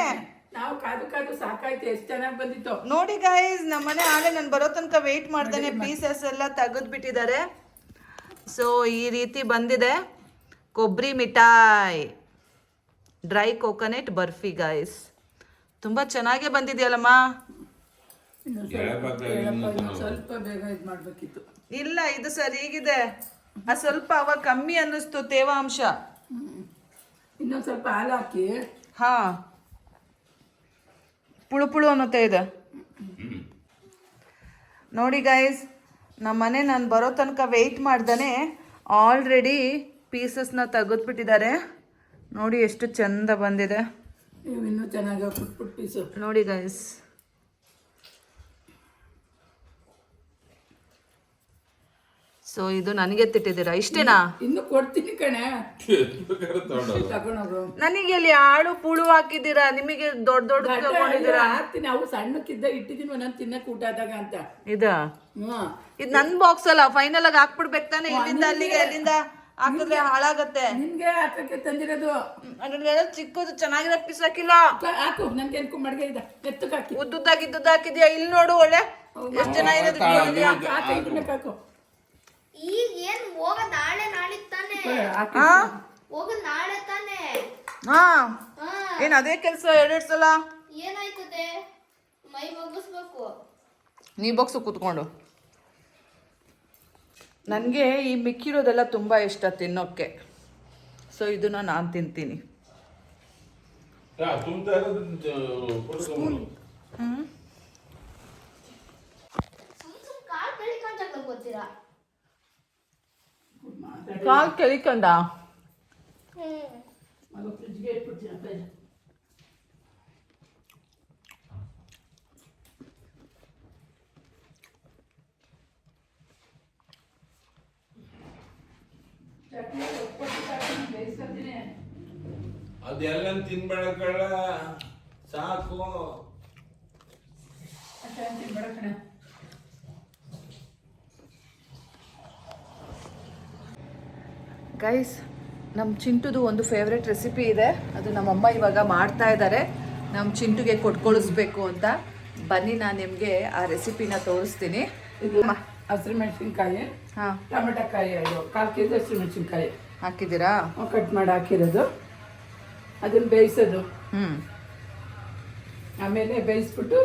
[SPEAKER 7] ನಾವು ಕಾದು ಕಾದು ಸಾಕಾಯ್ತು ಎಷ್ಟು ಚೆನ್ನಾಗಿ ಬಂದಿತ್ತು.
[SPEAKER 3] ನೋಡಿ ಗಾಯ್ಸ್ ನಮ್ಮನೆ ಆಗ ನಾನು ಬರೋ ತನಕ ವೆಯ್ಟ್ ಮಾಡ್ದೇನೆ. ಪೀಸಸ್ ಎಲ್ಲ ತೆಗೆದು ಬಿಟ್ಟಿದ್ದಾರೆ. ಸೊ ಈ ರೀತಿ ಬಂದಿದೆ. ಕೊಬ್ಬರಿ ಮಿಠಾಯಿ. ಡ್ರೈ ಕೋಕೋನೆಟ್ ಬರ್ಫಿ ಗೈಸ್ ತುಂಬ ಚೆನ್ನಾಗೇ ಬಂದಿದೆಯಲ್ಲಮ್ಮ?
[SPEAKER 7] ಸ್ವಲ್ಪ ಬೇಗ ಇದು ಮಾಡಬೇಕಿತ್ತು.
[SPEAKER 3] ಇಲ್ಲ ಇದು ಸರ್ ಆ ಸ್ವಲ್ಪ ಅವಾಗ ಕಮ್ಮಿ ಅನ್ನಿಸ್ತು ತೇವಾಂಶ.
[SPEAKER 7] ಇನ್ನೊಂದು ಸ್ವಲ್ಪ ಹಾಲು ಹಾಕಿ.
[SPEAKER 3] ಹಾ. ಪುಳು ಪುಳು ಅನ್ನುತ್ತೆ ಇದೆ. ನೋಡಿ ಗೈಸ್ ನಮ್ಮ ಮನೆ ನಾನು ಬರೋ ತನಕ ವೆಯ್ಟ್ ಮಾಡ್ದೇ ಆಲ್ರೆಡಿ ಪೀಸಸ್ನ ತೆಗೆದ್ಬಿಟ್ಟಿದ್ದಾರೆ. ನೋಡಿ ಎಷ್ಟು ಚಂದ ಬಂದಿದೆ.
[SPEAKER 7] ಇನ್ನೂ ಚೆನ್ನಾಗಿ ಪುಟ್ ಪುಟ್ ಪೀಸು
[SPEAKER 3] ನೋಡಿ ಗೈಸ್ ಸೊ ಇದು ನನಗೆ ತಿಟ್ಟಿದ್ದೀರಾ? ಇಷ್ಟೇನಾ?
[SPEAKER 7] ಇನ್ನು ಕೊಡ್ತೀನಿ ಕಣೆ. ತಗೊಂಡೋಗು.
[SPEAKER 3] ನನಗೆ ಅಲ್ಲಿ ಆಳು ಪುಳು ಹಾಕಿದ್ದೀರಾ? ನಿಮಗೆ ದೊಡ್ಡ ದೊಡ್ಡ ತಗೊಂಡಿದ್ದೀರಾ?
[SPEAKER 7] ಹಾಕ್ತೀನಿ. ಅವು ಸಣ್ಣಕ್ಕಿದ್ದ ಇಟ್ಟಿದ್ದೀನಿ ಒಂದೊಂದು ತಿನ್ನಕ್ಕೆ ಊಟ ಆದಾಗ ಅಂತ.
[SPEAKER 3] ಇದ? ಇದು ನನ್ ಬಾಕ್ಸ್ ಅಲ್ಲ ಫೈನಲ್ ಆಗಿ ಹಾಕ್ಬಿಡ್ಬೇಕು ತಾನೆ? ಇಲ್ಲಿಂದ ಅಲ್ಲಿಗೆ ಅಲ್ಲಿಂದ ಹಾಕಿದ್ರೆ ಹಾಳಾಗತ್ತೆ.
[SPEAKER 7] ನಿನ್ಗೆ ಹಾಕಕ್ಕೆ ತಂದಿರೋದು.
[SPEAKER 3] ಅದ್ರಲ್ಲೆಲ್ಲ ಚಿಕ್ಕದು ಚೆನ್ನಾಗಿರೋ ಪೀಸ್ ಹಾಕಿಲ್ಲ.
[SPEAKER 7] ಹಾಕು ನನ್ಗೆ ಎನ್ಕು ಮಡ್ಗೆ ಇದೆ. ಎತ್ತಕ್ಕೆ ಹಾಕಿ.
[SPEAKER 3] ಉದ್ದುದ್ದಾಗಿ ಇದ್ದುದ್ದು ಹಾಕಿದ್ಯಾ? ಇಲ್ಲಿ ನೋಡು ಒಳ್ಳೆ ಎಷ್ಟು ಚೆನ್ನಾಗಿರೋದು
[SPEAKER 7] ಹಾಕು.
[SPEAKER 6] ಈಗ ಏನ್ ಹೋಗ ನಾಳೆ ನಾಳಿದ್ ತಾನೆ?
[SPEAKER 3] ಹಾ
[SPEAKER 6] ಹೋಗ ನಾಳೆ ತಾನೆ?
[SPEAKER 3] ಹಾ
[SPEAKER 6] ಹಾ.
[SPEAKER 3] ಏನ್ ಅದೇ ಕೆಲಸ ಎರಡೆರಡು ಸಲ?
[SPEAKER 6] ಏನಾಯ್ತದೆ? ಮೈ ಬಗ್ಗಿಸ್ಬೇಕು
[SPEAKER 3] ನೀ ಬಗ್ಸು ಕೂತ್ಕೊಂಡು. ನನಗೆ ಈ ಮಿಕ್ಕಿರೋದೆಲ್ಲ ತುಂಬ ಇಷ್ಟ ತಿನ್ನೋಕ್ಕೆ. ಸೊ ಇದನ್ನ ನಾನು ತಿಂತೀನಿ.
[SPEAKER 5] ತುಂಬ್ತಾ ಇರೋದು ಕೊಡ್ಕೊಂಡು
[SPEAKER 6] ಸುಮ್ ಸುಮ್ ಕಾಲ್ ಬೆಳಿಕೊಂತ ಗೊತ್ತೀರಾ
[SPEAKER 3] ಕಾಲ್ ಕೆಳಿಕಂದ
[SPEAKER 6] ಹ್ಮ್
[SPEAKER 7] ಅದು ಫ್ರಿಜ್ಗೆ ಇಟ್ಬಿಡ್ತೀನಿ ಅಂತ ಇದೆ. ಚಟ್ನಿ ಒಪ್ಪಿಟ್ಟು ಸಾಕು, ಕೆಳಿಕೊಂಡ
[SPEAKER 5] ಅದೆಲ್ಲ ತಿನ್ಬೇಡ ಕಳ್ಳ ಸಾಕು
[SPEAKER 7] ಅಷ್ಟೇ ತಿನ್ಬೇಡ ಕಣೆ
[SPEAKER 3] ಗೈಸ್ ನಮ್ಮ ಚಿಂಟುದು ಒಂದು ಫೇವ್ರೆಟ್ ರೆಸಿಪಿ ಇದೆ. ಅದು ನಮ್ಮಮ್ಮ ಇವಾಗ ಮಾಡ್ತಾ ಇದ್ದಾರೆ ನಮ್ಮ ಚಿಂಟುಗೆ ಕೊಟ್ಕೊಳಿಸ್ಬೇಕು ಅಂತ. ಬನ್ನಿ ನಾನು ನಿಮಗೆ ಆ ರೆಸಿಪಿನ ತೋರಿಸ್ತೀನಿ.
[SPEAKER 7] ಹಸಿರು ಮೆಣಸಿನ್ಕಾಯಿ
[SPEAKER 3] ಹಾಂ.
[SPEAKER 7] ಟೊಮೆಟೊಕಾಯಿ ಅದು ಕಾಲು ಕೆ ಜಿ ಹಸಿರು ಮೆಣಸಿನ್ಕಾಯಿ.
[SPEAKER 3] ಹಾಕಿದ್ದೀರಾ?
[SPEAKER 7] ಕಟ್ ಮಾಡಿ ಹಾಕಿರೋದು. ಅದನ್ನು ಬೇಯಿಸೋದು.
[SPEAKER 3] ಹ್ಞೂ
[SPEAKER 7] ಆಮೇಲೆ ಬೇಯಿಸ್ಬಿಟ್ಟು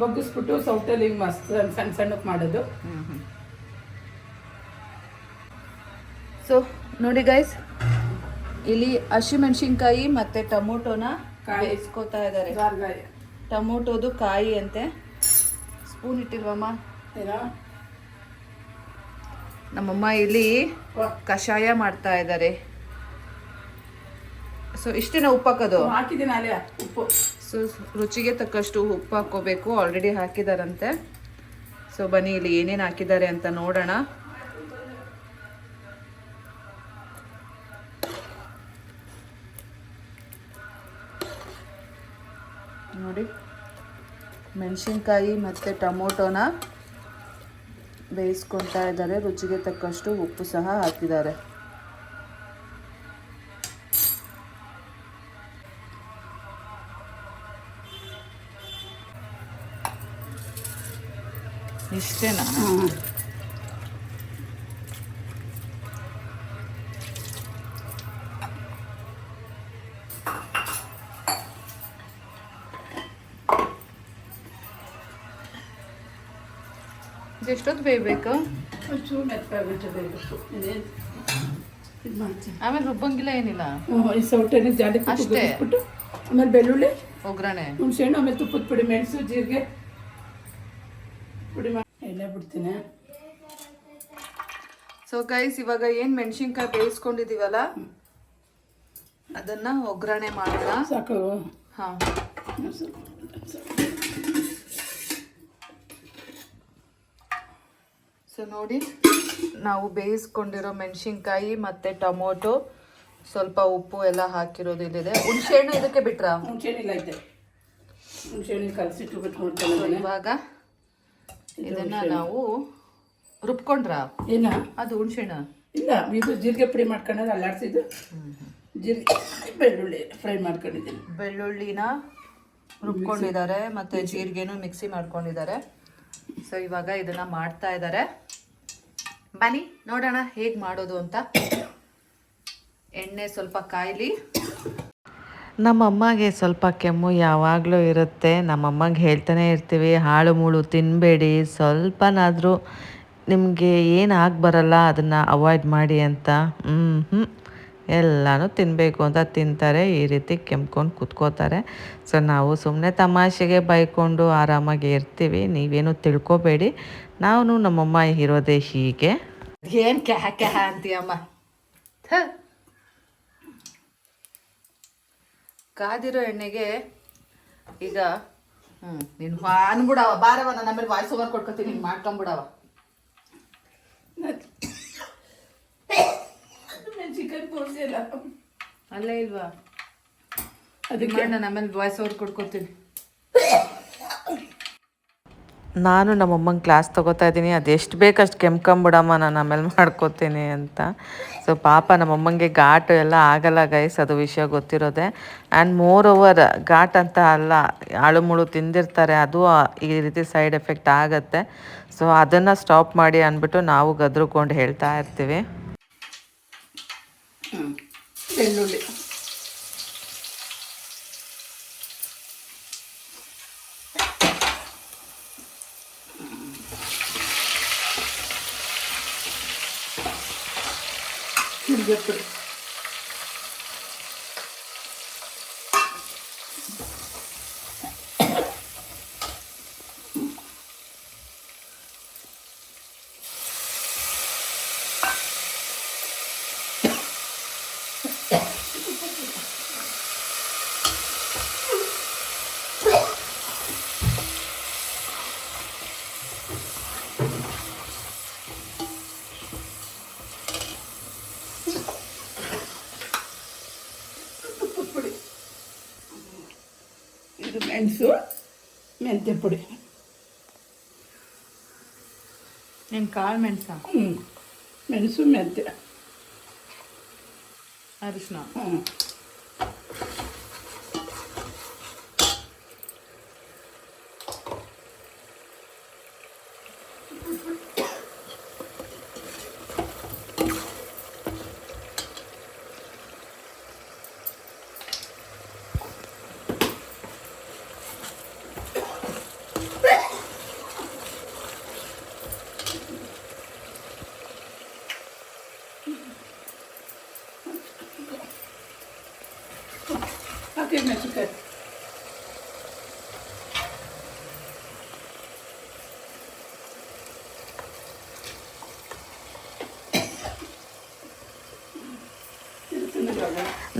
[SPEAKER 7] ಬಗ್ಗಿಸ್ಬಿಟ್ಟು ಸೌಟಲ್ಲಿ ಹಿಂಗೆ ಮಸ್ತ್ ಸಣ್ಣ ಸಣ್ಣಕ್ಕೆ ಮಾಡೋದು.
[SPEAKER 3] ಸೊ ನೋಡಿ ಗೈಸ್ ಇಲ್ಲಿ ಹಸಿಮೆಣಸಿನ್ಕಾಯಿ ಮತ್ತು ಟೊಮೊಟೊನ. ಬೇಯಿಸ್ಕೊತಾ ಇದ್ದಾರೆ. ಟೊಮೊಟೊದು ಕಾಯಿ ಅಂತೆ. ಸ್ಪೂನ್ ಇಟ್ಟಿಲ್ವಮ್ಮ? ನಮ್ಮಮ್ಮ ಇಲ್ಲಿ ಕಷಾಯ ಮಾಡ್ತಾ ಇದ್ದಾರೆ. ಸೊ ಇಷ್ಟೇನ ಉಪ್ಪು ಹಾಕೋದು
[SPEAKER 7] ಉಪ್ಪು.
[SPEAKER 3] ಸೊ ರುಚಿಗೆ ತಕ್ಕಷ್ಟು ಉಪ್ಪು ಹಾಕೋಬೇಕು ಆಲ್ರೆಡಿ ಹಾಕಿದಾರಂತೆ. ಸೊ ಬನ್ನಿ ಇಲ್ಲಿ ಏನೇನು ಹಾಕಿದ್ದಾರೆ ಅಂತ ನೋಡೋಣ ನೋಡಿ ಮೆಣಸಿನ್ಕಾಯಿ ಮತ್ತು ಟೊಮೊಟೊನ ಬೇಯಿಸ್ಕೊತಾ ಇದ್ದಾರೆ. ರುಚಿಗೆ ತಕ್ಕಷ್ಟು ಉಪ್ಪು ಸಹ ಹಾಕಿದ್ದಾರೆ. ಇಷ್ಟೇನಾ? ಎಷ್ಟೊತ್ತು ಬೇಯಬೇಕು
[SPEAKER 7] ಇದು ಮಾಡ್ತೀನಿ
[SPEAKER 3] ಆಮೇಲೆ ರುಬ್ಬಂಗಿಲ್ಲ ಏನಿಲ್ಲ?
[SPEAKER 7] ಈ ಸೌಟೆನ ಜಾಡಿ
[SPEAKER 3] ಅಷ್ಟೇ.
[SPEAKER 7] ಆಮೇಲೆ ಬೆಳ್ಳುಳ್ಳಿ
[SPEAKER 3] ಒಗ್ಗರಣೆ.
[SPEAKER 7] ಹುಣಸೆಹಣ್ಣು ಆಮೇಲೆ ತುಪ್ಪದ ಪುಡಿ ಮೆಣಸು ಜೀರಿಗೆ ಪುಡಿ ಮಾಡಿ ಎಣ್ಣೆ ಬಿಡ್ತೀನಿ.
[SPEAKER 3] ಸೊ ಗೈಸ್ ಇವಾಗ ಏನು ಮೆಣಸಿನ್ಕಾಯಿ ಬೇಯಿಸ್ಕೊಂಡಿದ್ದೀವಲ್ಲ ಅದನ್ನು ಒಗ್ಗರಣೆ ಮಾಡೋಣ.
[SPEAKER 7] ಸಾಕು.
[SPEAKER 3] ಹಾಂ. ಸೊ ನೋಡಿ ನಾವು ಬೇಯಿಸ್ಕೊಂಡಿರೋ ಮೆಣಸಿನ್ಕಾಯಿ ಮತ್ತು ಟೊಮೊಟೊ ಸ್ವಲ್ಪ ಉಪ್ಪು ಎಲ್ಲ ಹಾಕಿರೋದು ಇಲ್ಲಿದೆ. ಹುಣಸೆಹಣ್ಣು ಇದಕ್ಕೆ ಬಿಟ್ರಾ? ಇವಾಗ ಇದನ್ನ ನಾವು ರುಬ್ಕೊಂಡ್ರಾ?
[SPEAKER 7] ಏನ?
[SPEAKER 3] ಅದು ಹುಣಸೆಹಣ್ಣು?
[SPEAKER 7] ಇಲ್ಲ ಇದು ಜೀರಿಗೆ ಪುಡಿ ಮಾಡ್ಕೊಂಡ್ರೆ ಅಲ್ಲಾಡ್ಸಿದ್ದು. ಜೀರಿಗೆ ಬೆಳ್ಳುಳ್ಳಿ ಫ್ರೈ ಮಾಡ್ಕೊಂಡಿದ್ದೀನಿ.
[SPEAKER 3] ಬೆಳ್ಳುಳ್ಳಿನ ರುಬ್ಕೊಂಡಿದ್ದಾರೆ ಮತ್ತೆ ಜೀರಿಗೆನೂ ಮಿಕ್ಸಿ ಮಾಡ್ಕೊಂಡಿದ್ದಾರೆ. ಸೊ ಇವಾಗ ಇದನ್ನ ಮಾಡ್ತಾ ಇದ್ದಾರೆ ಬನ್ನಿ, ನೋಡೋಣ ಹೇಗೆ ಮಾಡೋದು ಅಂತ. ಎಣ್ಣೆ ಸ್ವಲ್ಪ ಕಾಯ್ಲಿ.
[SPEAKER 4] ನಮ್ಮಮ್ಮಗೆ ಸ್ವಲ್ಪ ಕೆಮ್ಮು ಯಾವಾಗಲೂ ಇರುತ್ತೆ. ನಮ್ಮಮ್ಮಗೆ ಹೇಳ್ತಾನೆ ಇರ್ತೀವಿ, ಹಾಳು ಮೂಳು ತಿನ್ನಬೇಡಿ ಸ್ವಲ್ಪನಾದರೂ ನಿಮಗೆ ಏನು ಆಗಿ ಬರಲ್ಲ, ಅದನ್ನು ಅವಾಯ್ಡ್ ಮಾಡಿ ಅಂತ. ಹ್ಞೂ ಎಲ್ಲನೂ ತಿನ್ನಬೇಕು ಅಂತ ತಿಂತಾರೆ, ಈ ರೀತಿ ಕೆಮ್ಕೊಂಡು ಕುತ್ಕೋತಾರೆ. ಸೊ ನಾವು ಸುಮ್ಮನೆ ತಮಾಷೆಗೆ ಬೈಕೊಂಡು ಆರಾಮಾಗಿ ಇರ್ತೀವಿ. ನೀವೇನು ತಿಳ್ಕೊಬೇಡಿ. ನಾವು ನಮ್ಮಮ್ಮ ಇರೋದೇ ಹೀಗೆ.
[SPEAKER 3] ಏನ್ ಕ್ಯಾ ಕ್ಯಾ ಅಂತೀಯಮ್ಮ. ಕಾದಿರೋ ಎಣ್ಣೆಗೆ ಈಗ ಹ್ಞೂ ನೀನು ಅನ್ಬಿಡವ. ಬಾರವ ನಾನು ಆಮೇಲೆ ವಾಯ್ಸ್ ಓವರ್ ಕೊಟ್ಕೊತೀನಿ. ಮಾಡ್ಕೊಂಬಿಡವ.
[SPEAKER 7] ತೋರಿಸಿಲ್ಲ
[SPEAKER 3] ಅಲ್ಲೇ ಇಲ್ವಾ?
[SPEAKER 7] ಅದಕ್ಕೆ
[SPEAKER 3] ನಾನು ಆಮೇಲೆ ವಾಯ್ಸ್ ಓವರ್ ಕೊಡ್ಕೊತೀನಿ.
[SPEAKER 4] ನಾನು ನಮ್ಮಮ್ಮಂಗೆ ಕ್ಲಾಸ್ ತೊಗೋತಾ ಇದ್ದೀನಿ. ಅದೆಷ್ಟು ಬೇಕಷ್ಟು ಕೆಮ್ಕೊಂಬಿಡಮ್ಮ ನಾನು ಆಮೇಲೆ ಮಾಡ್ಕೋತೀನಿ ಅಂತ. ಸೊ ಪಾಪ ನಮ್ಮಮ್ಮಂಗೆ ಘಾಟು ಎಲ್ಲ ಆಗಲ್ಲ ಗೈಸ್ ಅದು ವಿಷಯ ಗೊತ್ತಿರೋದೆ. ಆ್ಯಂಡ್ ಮೋರ್ ಓವರ್ ಘಾಟ್ ಅಂತ ಅಲ್ಲ ಆಳು ಮುಳು ತಿಂದಿರ್ತಾರೆ. ಅದು ಈ ರೀತಿ ಸೈಡ್ ಎಫೆಕ್ಟ್ ಆಗುತ್ತೆ. ಸೊ ಅದನ್ನು ಸ್ಟಾಪ್ ಮಾಡಿ ಅಂದ್ಬಿಟ್ಟು ನಾವು ಗದ್ರುಕೊಂಡು ಹೇಳ್ತಾ ಇರ್ತೀವಿ.
[SPEAKER 7] ಬೆಳ್ಳುಳ್ಳಿ ಜೀರಿಗೆ ಮೆಣಸು ಮೆಂತ್ಯ ಪುಡಿ.
[SPEAKER 3] ಏನು ಕಾಳು ಮೆಣಸ?
[SPEAKER 7] ಹ್ಞೂ ಮೆಣಸು ಮೆಂತ್ಯ.
[SPEAKER 3] ಅರಿಶಿನ
[SPEAKER 7] ಹ್ಞೂ ಹಾಕಿ ಮೆಣಸಿನ್ಕಾಯಿ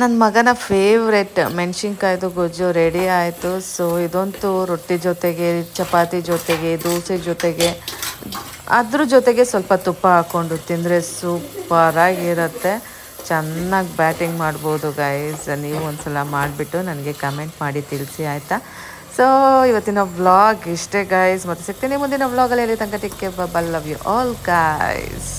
[SPEAKER 4] ನನ್ನ ಮಗನ ಫೇವ್ರೆಟ್ ಮೆಣಸಿನ್ಕಾಯ್ದು, ಗೊಜ್ಜು ರೆಡಿ ಆಯಿತು. ಸೊ ಇದಂತೂ ರೊಟ್ಟಿ ಜೊತೆಗೆ, ಚಪಾತಿ ಜೊತೆಗೆ, ದೋಸೆ ಜೊತೆಗೆ. ಅದ್ರ ಜೊತೆಗೆ ಸ್ವಲ್ಪ ತುಪ್ಪ ಹಾಕ್ಕೊಂಡು ತಿಂದರೆ ಸೂಪರಾಗಿರುತ್ತೆ ಚೆನ್ನಾಗಿ ಬ್ಯಾಟಿಂಗ್ ಮಾಡ್ಬೋದು ಗೈಸ್ ನೀವು ಒಂದ್ಸಲ ಮಾಡಿಬಿಟ್ಟು ನನಗೆ ಕಮೆಂಟ್ ಮಾಡಿ ತಿಳಿಸಿ, ಆಯಿತಾ? ಸೊ ಇವತ್ತಿನ ವ್ಲಾಗ್ ಇಷ್ಟೇ ಗೈಸ್ ಮತ್ತು ಸಿಗ್ತೀನಿ ಮುಂದಿನ ವ್ಲಾಗಲ್ಲಿ ತನಕ ಟಿಕ್ಕೆ ಬಲ್ ಲವ್ ಯು ಆಲ್ ಗೈಸ್